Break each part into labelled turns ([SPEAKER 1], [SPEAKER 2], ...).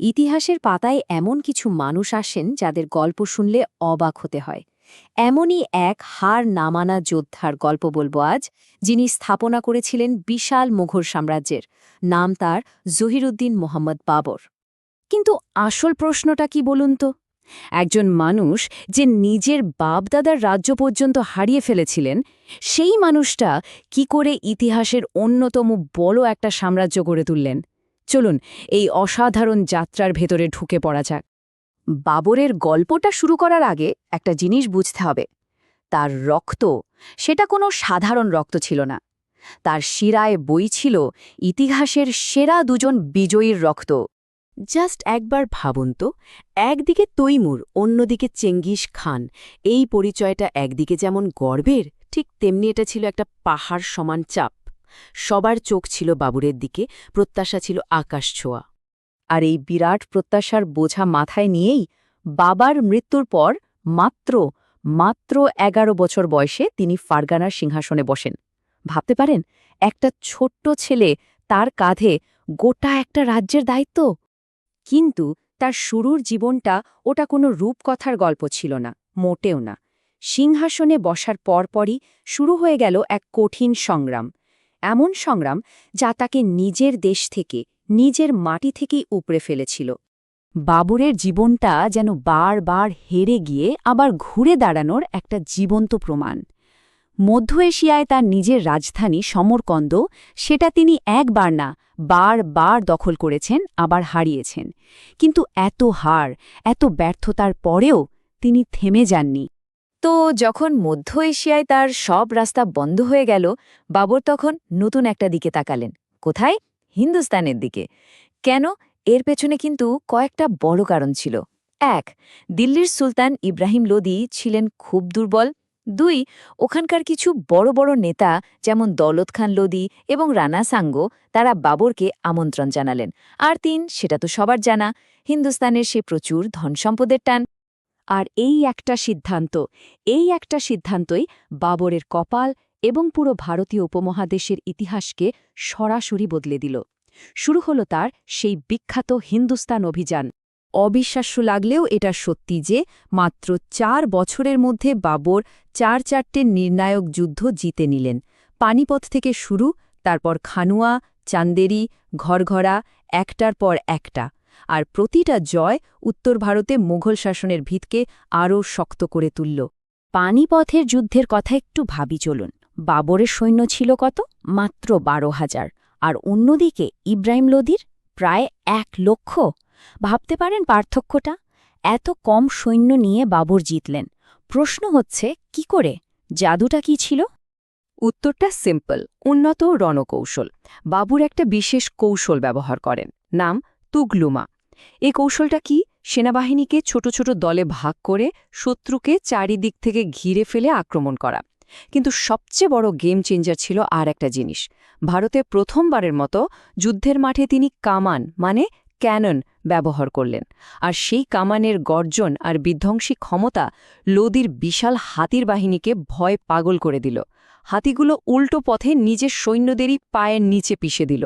[SPEAKER 1] ইতিহাসের পাতায় এমন কিছু মানুষ আসেন যাদের গল্প শুনলে অবাক হতে হয়। এমনই এক হার নামানা যোদ্ধার গল্প বলব আজ, যিনি স্থাপনা করেছিলেন বিশাল মুঘল সাম্রাজ্যের। নাম তার জহিরুদ্দিন মোহাম্মদ বাবর। কিন্তু আসল প্রশ্নটা কি বলুন তো? একজন মানুষ যে নিজের বাপদাদার রাজ্য পর্যন্ত হারিয়ে ফেলেছিলেন, সেই মানুষটা কি করে ইতিহাসের অন্যতম বড় একটা সাম্রাজ্য গড়ে তুললেন? চলুন, এই অসাধারণ যাত্রার ভেতরে ঢুকে পড়া যাক। বাবরের গল্পটা শুরু করার আগে একটা জিনিস বুঝতে হবে। তার রক্ত, সেটা কোনো সাধারণ রক্ত ছিল না। তার শিরায় বই ছিল ইতিহাসের সেরা দুজন বিজয়ীর রক্ত। জাস্ট একবার ভাবুন তো, একদিকে তৈমুর, অন্যদিকে চেঙ্গিস খান। এই পরিচয়টা একদিকে যেমন গর্বের, ঠিক তেমনি এটা ছিল একটা পাহাড় সমান চাপ। সবার চোখ ছিল বাবুরের দিকে, প্রত্যাশা ছিল আকাশ ছোঁয়া। আর এই বিরাট প্রত্যাশার বোঝা মাথায় নিয়েই বাবার মৃত্যুর পর মাত্র মাত্র এগারো বছর বয়সে তিনি ফারগানার সিংহাসনে বসেন। ভাবতে পারেন, একটা ছোট্ট ছেলে তার কাঁধে গোটা একটা রাজ্যের দায়িত্ব? কিন্তু তার শুরুর জীবনটা ওটা কোনো রূপকথার গল্প ছিল না, মোটেও না। সিংহাসনে বসার পরপরই শুরু হয়ে গেল এক কঠিন সংগ্রাম। এমন সংগ্রাম যা তাকে নিজের দেশ থেকে, নিজের মাটি থেকেই উপড়ে ফেলেছিল। বাবরের জীবনটা যেন বারবার হেরে গিয়ে আবার ঘুরে দাঁড়ানোর একটা জীবন্ত প্রমাণ। মধ্য এশিয়ায় তার নিজের রাজধানী সমরকন্দ, সেটা তিনি একবার না, বার বার দখল করেছেন, আবার হারিয়েছেন। কিন্তু এত হার, এত ব্যর্থতার পরেও তিনি থেমে যাননি। তো যখন মধ্য এশিয়ায় তার সব রাস্তা বন্ধ হয়ে গেল, বাবর তখন নতুন একটা দিকে তাকালেন। কোথায়? হিন্দুস্তানের দিকে। কেন? এর পেছনে কিন্তু কয়েকটা বড় কারণ ছিল। এক, দিল্লির সুলতান ইব্রাহিম লোদি ছিলেন খুব দুর্বল। দুই, ওখানকার কিছু বড় বড় নেতা যেমন দৌলত খান লোদি এবং রানা সাঙ্গ, তারা বাবরকে আমন্ত্রণ জানালেন। আর তিন, সেটা তো সবার জানা, হিন্দুস্তানের সে প্রচুর ধনসম্পদের টান। আর এই একটা সিদ্ধান্ত, এই একটা সিদ্ধান্তই বাবরের কপাল এবং পুরো ভারতীয় উপমহাদেশের ইতিহাসকে সরাসরি বদলে দিল। শুরু হল তার সেই বিখ্যাত হিন্দুস্তান অভিযান। অবিশ্বাস্য লাগলেও এটা সত্যি যে মাত্র চার বছরের মধ্যে বাবর চার চারটে নির্ণায়ক যুদ্ধ জিতে নিলেন। পানিপথ থেকে শুরু, তারপর খানুয়া, চান্দেরি, ঘরঘরা, একটার পর একটা। আর প্রতিটা জয় উত্তর ভারতে মুঘল শাসনের ভিতকে আরও শক্ত করে তুলল। পানিপথের যুদ্ধের কথা একটু ভাবি চলুন। বাবরের সৈন্য ছিল কত? মাত্র বারো হাজার। আর অন্যদিকে ইব্রাহিম লোদির প্রায় এক লক্ষ। ভাবতে পারেন পার্থক্যটা? এত কম সৈন্য নিয়ে বাবর জিতলেন। প্রশ্ন হচ্ছে, কি করে? জাদুটা কি ছিল? উত্তরটা সিম্পল, উন্নত রণকৌশল। বাবুর একটা বিশেষ কৌশল ব্যবহার করেন। নাম তুগলুমা। এই কৌশলটা কি? সেনাবাহিনীকে ছোট ছোট দলে ভাগ করে শত্রুকে চারিদিক থেকে ঘিরে ফেলে আক্রমণ করা। কিন্তু সবচেয়ে বড় গেম চেঞ্জার ছিল আর একটা জিনিস। ভারতে প্রথমবারের মতো যুদ্ধের মাঠে তিনি কামান মানে ক্যানন ব্যবহার করলেন। আর সেই কামানের গর্জন আর বিধ্বংসী ক্ষমতা লোদির বিশাল হাতির বাহিনীকে ভয় পাগল করে দিল। হাতিগুলো উল্টো পথে নিজের সৈন্যদেরই পায়ের নিচে পিষে দিল।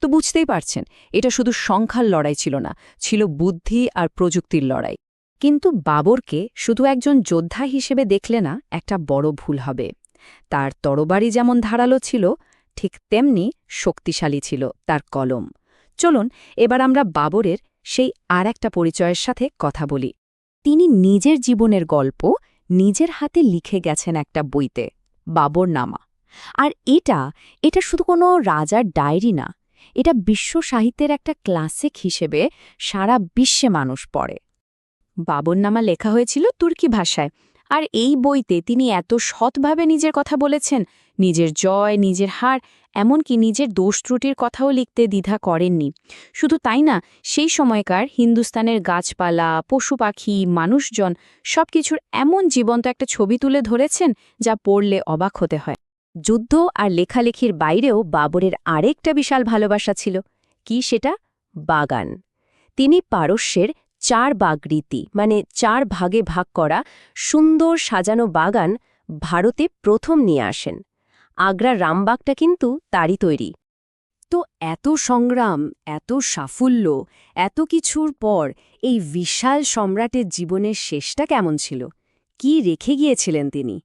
[SPEAKER 1] তো বুঝতেই পারছেন, এটা শুধু সংখ্যার লড়াই ছিল না, ছিল বুদ্ধি আর প্রযুক্তির লড়াই। কিন্তু বাবরকে শুধু একজন যোদ্ধা হিসেবে দেখলে না একটা বড় ভুল হবে। তার তরবারি যেমন ধারালো ছিল, ঠিক তেমনি শক্তিশালী ছিল তার কলম। চলুন, এবার আমরা বাবরের সেই আর একটা পরিচয়ের সাথে কথা বলি। তিনি নিজের জীবনের গল্প নিজের হাতে লিখে গেছেন একটা বইতে। বাবর নামা। আর এটা এটা শুধু কোনো রাজার ডায়েরি না, এটা বিশ্ব সাহিত্যের একটা ক্লাসিক হিসেবে সারা বিশ্বে মানুষ পড়ে। বাবরনামা লেখা হয়েছিল তুর্কি ভাষায়, আর এই বইতে তিনি এত সৎভাবে নিজের কথা বলেছেন নিজের জয়, নিজের হার, এমনকি নিজের দোষ ত্রুটির কথাও লিখতে দ্বিধা করেননি। শুধু তাই না, সেই সময়কার হিন্দুস্তানের গাছপালা, পশু পাখি, মানুষজন সবকিছুর এমন জীবন্ত একটা ছবি তুলে ধরেছেন যা পড়লে অবাক হতে হয়। যুদ্ধ আর লেখালেখির বাইরেও বাবরের আরেকটা বিশাল ভালোবাসা ছিল। কি সেটা? বাগান। তিনি পারস্যের চার বাগ রীতি মানে চার ভাগে ভাগ করা সুন্দর সাজানো বাগান ভারতে প্রথম নিয়ে আসেন। আগ্রার রামবাগটা কিন্তু তারই তৈরি। তো এত সংগ্রাম, এত সাফল্য, এত কিছুর পর এই বিশাল সম্রাটের জীবনের শেষটা কেমন ছিল? কি রেখে গিয়েছিলেন তিনি?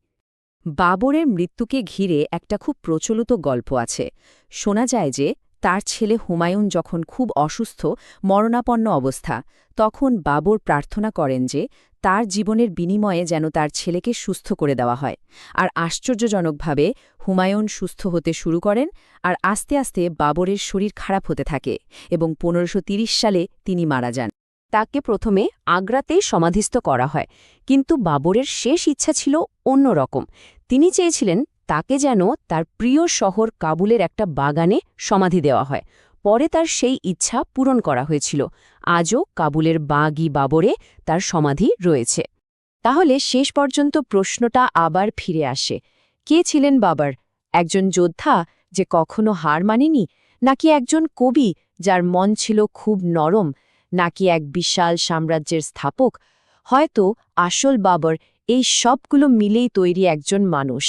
[SPEAKER 1] বাবরের মৃত্যুকে ঘিরে একটা খুব প্রচলিত গল্প আছে। শোনা যায় যে, তার ছেলে হুমায়ুন যখন খুব অসুস্থ, মরণাপন্ন অবস্থা, তখন বাবর প্রার্থনা করেন যে তার জীবনের বিনিময়ে যেন তার ছেলেকে সুস্থ করে দেওয়া হয়। আর আশ্চর্যজনকভাবে হুমায়ুন সুস্থ হতে শুরু করেন আর আস্তে আস্তে বাবরের শরীর খারাপ হতে থাকে এবং পনেরোশো সালে তিনি মারা যান। তাকে প্রথমে আগ্রাতেই সমাধিস্থ করা হয়, কিন্তু বাবরের শেষ ইচ্ছা ছিল অন্যরকম তিনি চেয়েছিলেন তাকে যেন তার প্রিয় শহর কাবুলের একটা বাগানে সমাধি দেওয়া হয়। পরে তার সেই ইচ্ছা পূরণ করা হয়েছিল। আজও কাবুলের বাগি বাবরে তার সমাধি রয়েছে। তাহলে শেষ পর্যন্ত প্রশ্নটা আবার ফিরে আসে। কে ছিলেন বাবার? একজন যোদ্ধা যে কখনো হার মানেনি? নাকি একজন কবি যার মন ছিল খুব নরম? নাকি এক বিশাল সাম্রাজ্যের স্থাপক? হয়তো আসল বাবর এই সবগুলো মিলেই তৈরি একজন মানুষ।